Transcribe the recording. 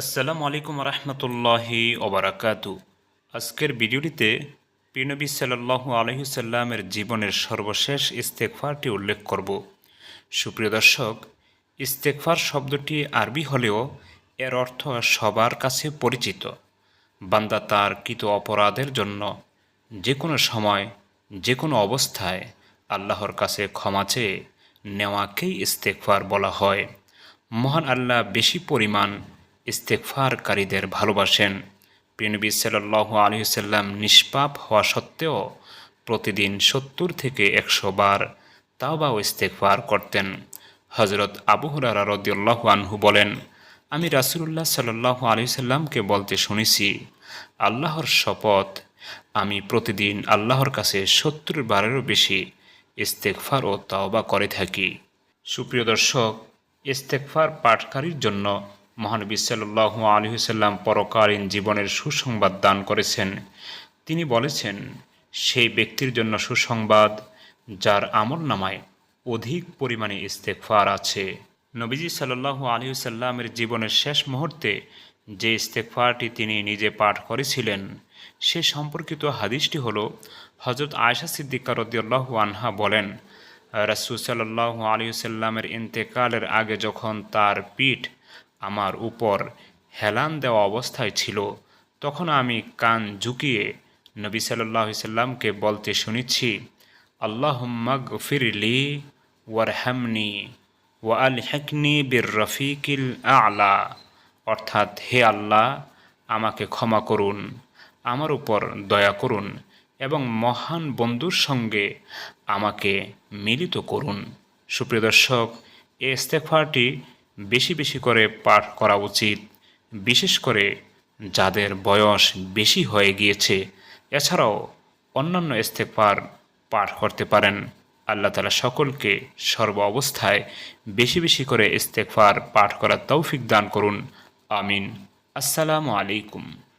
আসসালামু আলাইকুম রহমতুল্লাহি ওবরাকাতু আজকের ভিডিওটিতে পিনবী সাল্লাল্লাহু আলহিসাল্লামের জীবনের সর্বশেষ ইস্তেকফারটি উল্লেখ করব। সুপ্রিয় দর্শক ইস্তেকফার শব্দটি আরবি হলেও এর অর্থ সবার কাছে পরিচিত। বান্দা তার কৃত অপরাধের জন্য যে কোনো সময়, যে কোনো অবস্থায় আল্লাহর কাছে ক্ষমা চেয়ে নেওয়াকেই ইস্তেকফার বলা হয়। মহান আল্লাহ বেশি পরিমাণ ইস্তেকফারকারীদের ভালোবাসেন। প্রিয়নবী সাল্লাহ আলহিসাল্লাম নিষ্পাপ হওয়া সত্ত্বেও প্রতিদিন সত্তর থেকে একশো বার তাওবা ও ইস্তেকফার করতেন। হজরত আবু হুরারা রদিউল্লাহ আনহু বলেন, আমি রাসুলুল্লাহ সাল্লাহ আলহিসাল্লামকে বলতে শুনেছি, আল্লাহর শপথ, আমি প্রতিদিন আল্লাহর কাছে সত্তর বারেরও বেশি ইস্তেকফার ও তাওবা করে থাকি। সুপ্রিয় দর্শক ইস্তেকফার পাঠকারীর জন্য মহানবী সাল্লাহ আলহিসাল্লাম পরকালীন জীবনের সুসংবাদ দান করেছেন। তিনি বলেছেন, সেই ব্যক্তির জন্য সুসংবাদ, যার আমল নামায় অধিক পরিমাণে ইস্তেকফার আছে। নবীজি সাল্লাহ আলহিসাল্লামের জীবনের শেষ মুহূর্তে যে ইস্তেকফারটি তিনি নিজে পাঠ করেছিলেন, সে সম্পর্কিত হাদিসটি হল হজরত আয়সা সিদ্দিকা রদিয়াল্লাহ আনহা বলেন, রাসুল সাল্লাহ আলিউসাল্লামের ইন্তেকালের আগে যখন তার পিঠ আমার উপর হেলান দেওয়া অবস্থায় ছিল, তখন আমি কান ঝুঁকিয়ে নবী সাল্লাহ সাল্লামকে বলতে শুনেছি আল্লাহ ফিরলি ওয়ারহামনি ওয়া আল হেকনি বীর রফিকিল আলা। অর্থাৎ, হে আল্লাহ, আমাকে ক্ষমা করুন, আমার উপর দয়া করুন এবং মহান বন্ধুর সঙ্গে আমাকে মিলিত করুন। সুপ্রিয় দর্শক, এই ইস্তেকফারটি বেশি বেশি করে পাঠ করা উচিত, বিশেষ করে যাদের বয়স বেশি হয়ে গিয়েছে। এছাড়াও অন্যান্য ইস্তেকফার পাঠ করতে পারেন। আল্লাহ তালা সকলকে সর্ব অবস্থায় বেশি বেশি করে ইস্তেকফার পাঠ করার তৌফিক দান করুন। আমিন। আসসালামু আলাইকুম।